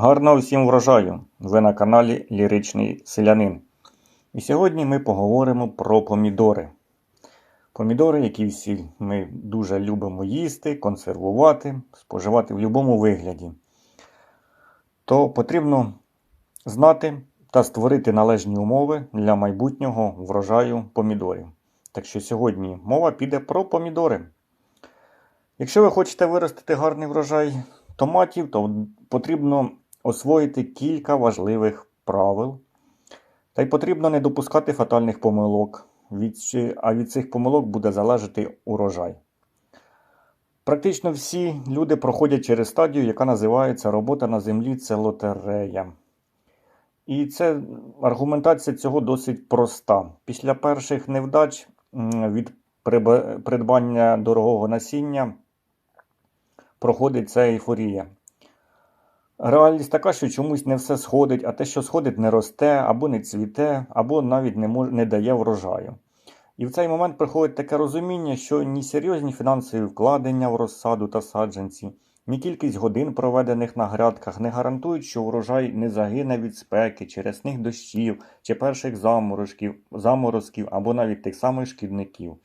Гарного всім врожаю! Ви на каналі Ліричний Селянин. І сьогодні ми поговоримо про помідори. Помідори, які всі ми дуже любимо їсти, консервувати, споживати в будь-якому вигляді. То потрібно знати та створити належні умови для майбутнього врожаю помідорів. Так що сьогодні мова піде про помідори. Якщо ви хочете виростити гарний врожай томатів, то потрібно освоїти кілька важливих правил. Та й потрібно не допускати фатальних помилок, а від цих помилок буде залежати урожай. Практично всі люди проходять через стадію, яка називається робота на землі це лотерея. І це аргументація цього досить проста. Після перших невдач від придбання дорогого насіння проходить ця ейфорія. Реальність така, що чомусь не все сходить, а те, що сходить, не росте, або не цвіте, або навіть не, мож... не дає врожаю. І в цей момент приходить таке розуміння, що ні серйозні фінансові вкладення в розсаду та саджанці, ні кількість годин, проведених на грядках, не гарантують, що врожай не загине від спеки, чи рясних дощів, чи перших заморозків, заморозків або навіть тих самих шкідників.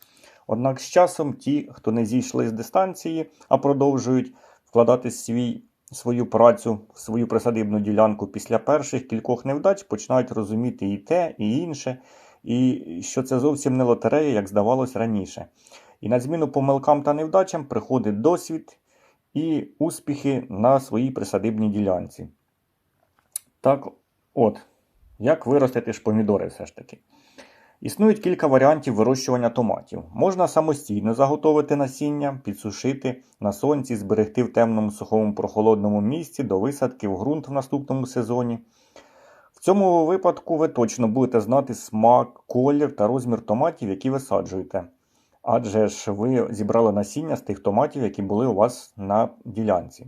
Однак з часом ті, хто не зійшли з дистанції, а продовжують вкладати свій свою працю свою присадибну ділянку після перших кількох невдач починають розуміти і те, і інше, і що це зовсім не лотерея, як здавалось раніше. І на зміну помилкам та невдачам приходить досвід і успіхи на своїй присадибній ділянці. Так, от, як виростити ж помідори все ж таки. Існують кілька варіантів вирощування томатів. Можна самостійно заготовити насіння, підсушити на сонці, зберегти в темному сухому прохолодному місці до висадки в ґрунт в наступному сезоні. В цьому випадку ви точно будете знати смак, колір та розмір томатів, які висаджуєте. Адже ж ви зібрали насіння з тих томатів, які були у вас на ділянці.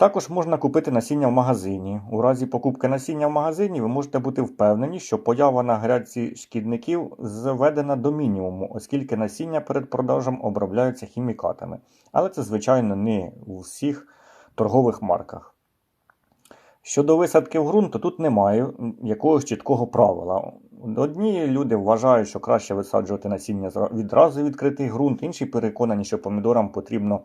Також можна купити насіння в магазині. У разі покупки насіння в магазині ви можете бути впевнені, що поява на грядці шкідників зведена до мінімуму, оскільки насіння перед продажем обробляються хімікатами. Але це, звичайно, не у всіх торгових марках. Щодо висадки в ґрунт, то тут немає якогось чіткого правила. Одні люди вважають, що краще висаджувати насіння відразу відкритий ґрунт, інші переконані, що помідорам потрібно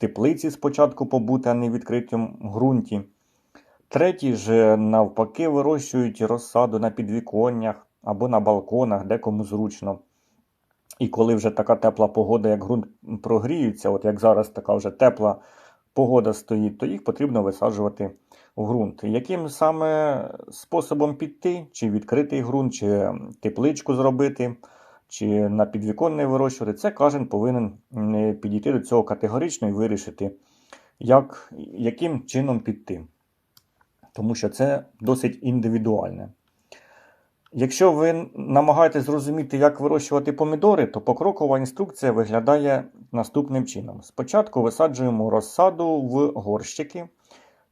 теплиці спочатку побути, а не в відкритому ґрунті. Треті ж, навпаки, вирощують розсаду на підвіконнях або на балконах, де кому зручно. І коли вже така тепла погода, як ґрунт прогріється, от як зараз така вже тепла погода стоїть, то їх потрібно висаджувати в ґрунт. Яким саме способом піти, чи відкритий ґрунт, чи тепличку зробити, чи на підвіконне вирощувати, це кожен повинен підійти до цього категорично і вирішити, як, яким чином піти. Тому що це досить індивідуальне. Якщо ви намагаєтесь зрозуміти, як вирощувати помідори, то покрокова інструкція виглядає наступним чином. Спочатку висаджуємо розсаду в горщики,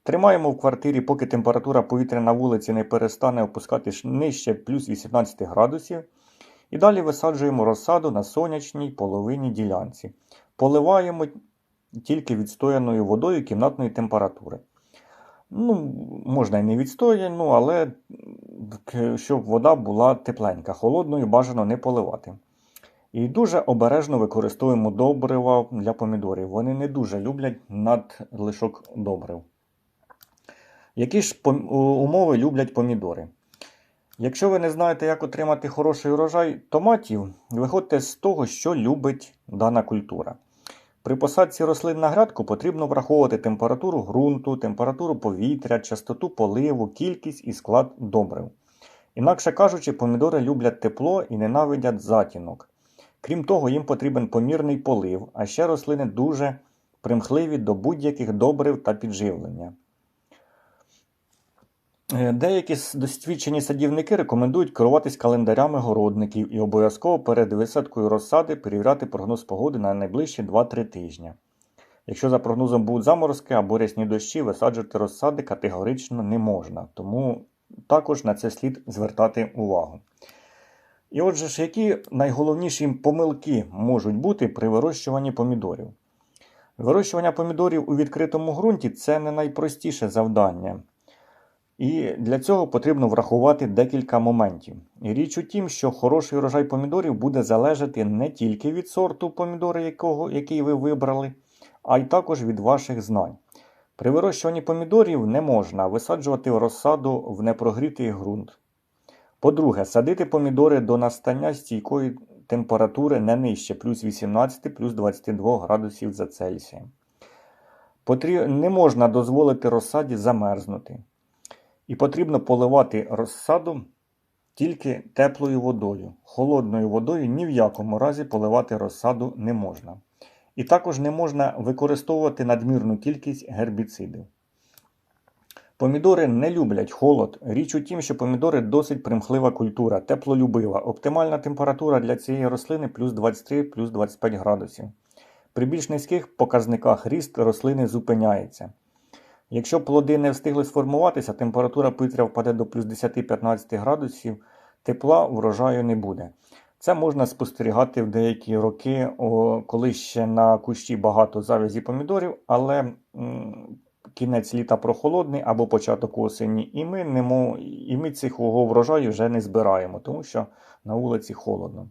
тримаємо в квартирі, поки температура повітря на вулиці не перестане опускатись нижче плюс 18 градусів. І далі висаджуємо розсаду на сонячній половині ділянці. Поливаємо тільки відстояною водою кімнатної температури. Ну, Можна і не відстояну, але щоб вода була тепленька, холодною бажано не поливати. І дуже обережно використовуємо добрива для помідорів. Вони не дуже люблять надлишок добрив. Які ж умови люблять помідори? Якщо ви не знаєте, як отримати хороший урожай томатів, виходьте з того, що любить дана культура. При посадці рослин на грядку потрібно враховувати температуру ґрунту, температуру повітря, частоту поливу, кількість і склад добрив. Інакше кажучи, помідори люблять тепло і ненавидять затінок. Крім того, їм потрібен помірний полив, а ще рослини дуже примхливі до будь-яких добрив та підживлення. Е, Деякі досвідчені садівники рекомендують керуватись календарями городників і обов'язково перед висадкою розсади перевіряти прогноз погоди на найближчі 2-3 тижні. Якщо за прогнозом будуть заморозки або рясні дощі, висаджувати розсади категорично не можна, тому також на це слід звертати увагу. І отже, ж, які найголовніші помилки можуть бути при вирощуванні помідорів? Вирощування помідорів у відкритому ґрунті це не найпростіше завдання. І для цього потрібно врахувати декілька моментів. Річ у тім, що хороший урожай помідорів буде залежати не тільки від сорту помідора, якого, який ви вибрали, а й також від ваших знань. При вирощуванні помідорів не можна висаджувати розсаду в непрогрітий ґрунт. По-друге, садити помідори до настання стійкої температури не нижче плюс 18 плюс 22 градусів за Цельсієм. Не можна дозволити розсаді замерзнути. І потрібно поливати розсаду тільки теплою водою. Холодною водою ні в якому разі поливати розсаду не можна. І також не можна використовувати надмірну кількість гербіцидів. Помідори не люблять холод. Річ у тім, що помідори досить примхлива культура, теплолюбива. Оптимальна температура для цієї рослини плюс 23 плюс 25 градусів. При більш низьких показниках ріст рослини зупиняється. Якщо плоди не встигли сформуватися, температура повітря впаде до плюс 10-15 градусів, тепла врожаю не буде. Це можна спостерігати в деякі роки, коли ще на кущі багато завязі помідорів, але кінець літа прохолодний або початок осені, і ми, не і ми цього врожаю вже не збираємо, тому що на вулиці холодно.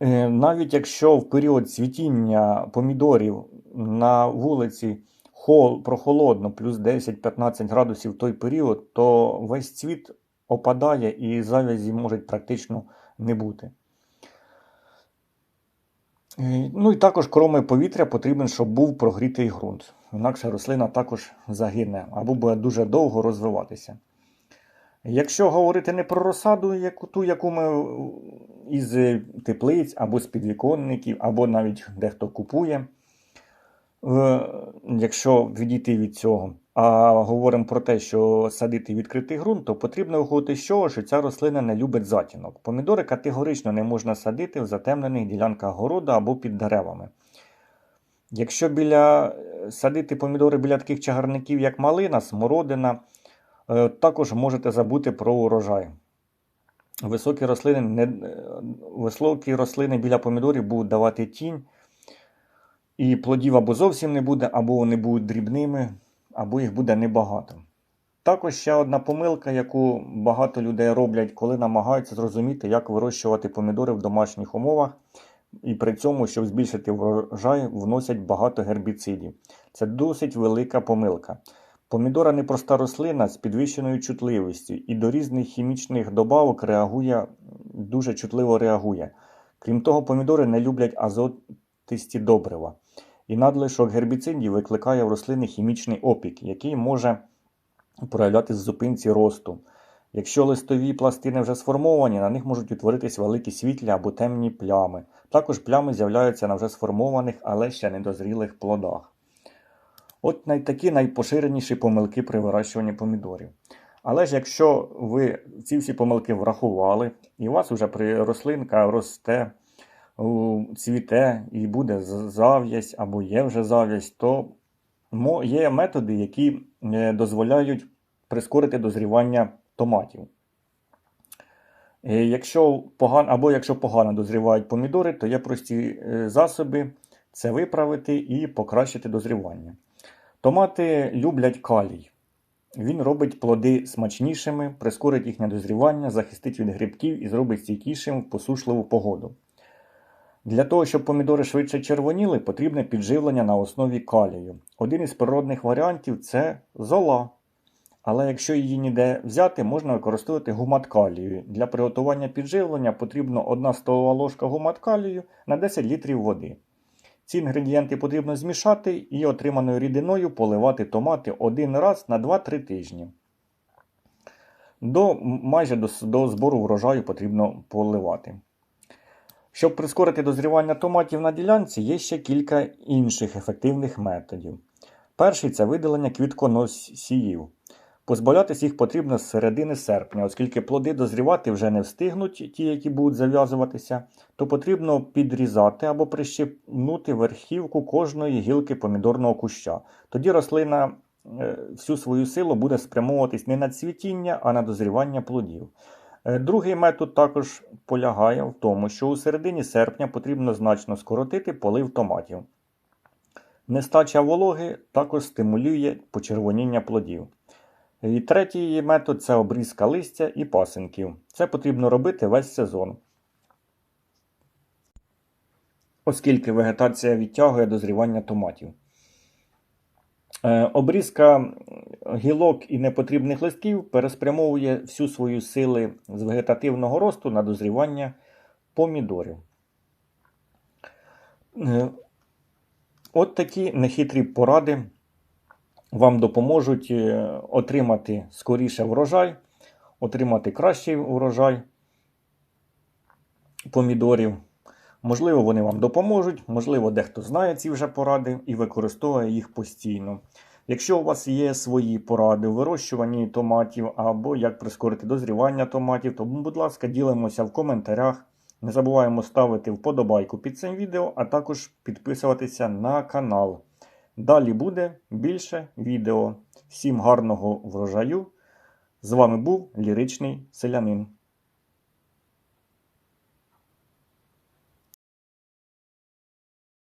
Е, Навіть якщо в період цвітіння помідорів на вулиці хол, прохолодно, плюс 10-15 градусів в той період, то весь цвіт опадає і завязі можуть практично не бути. Е, Ну і також, кроме повітря, потрібен, щоб був прогрітий ґрунт. Інакше рослина також загине або буде дуже довго розвиватися. Якщо говорити не про розсаду, яку, ту, яку ми із теплиць або з підвіконників, або навіть дехто купує, е, якщо відійти від цього, а говоримо про те, що садити відкритий ґрунт, то потрібно виходити з чого, що ця рослина не любить затінок. Помідори категорично не можна садити в затемнених ділянках городу або під деревами. Якщо біля садити помідори біля таких чагарників, як малина, смородина, е, також можете забути про урожай. Високі рослини, не, е, високі рослини біля помідорів будуть давати тінь, і плодів або зовсім не буде, або вони будуть дрібними, або їх буде небагато. Також ще одна помилка, яку багато людей роблять, коли намагаються зрозуміти, як вирощувати помідори в домашніх умовах, і при цьому, щоб збільшити врожай, вносять багато гербіцидів. Це досить велика помилка. Помідора непроста рослина з підвищеною чутливістю і до різних хімічних добавок реагує, дуже чутливо реагує. Крім того, помідори не люблять азотисті добрива. І надлишок гербіцидів викликає в рослини хімічний опік, який може проявлятися в зупинці росту. Якщо листові пластини вже сформовані, на них можуть утворитись великі світлі або темні плями. Також плями з'являються на вже сформованих, але ще недозрілих плодах. От такі найпоширеніші помилки при вирощуванні помідорів. Але ж якщо ви ці всі помилки врахували, і у вас вже рослинка росте, цвіте і буде зав'язь або є вже зав'язь, то є методи, які е, дозволяють прискорити дозрівання томатів. Е, Якщо погано, або якщо погано дозрівають помідори, то є прості е, засоби це виправити і покращити дозрівання. Томати люблять калій. Він робить плоди смачнішими, прискорить їхнє дозрівання, захистить від грибків і зробить стійкішим в посушливу погоду. Для того, щоб помідори швидше червоніли, потрібне підживлення на основі калію. Один із природних варіантів це зола. Але якщо її ніде взяти, можна використовувати гумат калію. Для приготування підживлення потрібно 1 столова ложка гумат калію на 10 літрів води. Ці інгредієнти потрібно змішати і отриманою рідиною поливати томати один раз на 2-3 тижні. До, майже до, до збору врожаю потрібно поливати. Щоб прискорити дозрівання томатів на ділянці, є ще кілька інших ефективних методів. Перший це видалення квітконосіїв. Позбавлятись їх потрібно з середини серпня, оскільки плоди дозрівати вже не встигнуть, ті, які будуть зав'язуватися, то потрібно підрізати або прищепнути верхівку кожної гілки помідорного куща. Тоді рослина е, всю свою силу буде спрямовуватись не на цвітіння, а на дозрівання плодів. Е, Другий метод також полягає в тому, що у середині серпня потрібно значно скоротити полив томатів. Нестача вологи також стимулює почервоніння плодів. І третій метод це обрізка листя і пасинків. Це потрібно робити весь сезон. Оскільки вегетація відтягує дозрівання томатів. Е, Обрізка гілок і непотрібних листків переспрямовує всю свою сили з вегетативного росту на дозрівання помідорів. Е, От такі нехитрі поради вам допоможуть е, отримати скоріше врожай, отримати кращий урожай помідорів. Можливо, вони вам допоможуть, можливо, дехто знає ці вже поради і використовує їх постійно. Якщо у вас є свої поради у вирощуванні томатів або як прискорити дозрівання томатів, то, будь ласка, ділимося в коментарях. Не забуваємо ставити вподобайку під цим відео, а також підписуватися на канал. Далі буде більше відео. Всім гарного врожаю! З вами був ліричний селянин.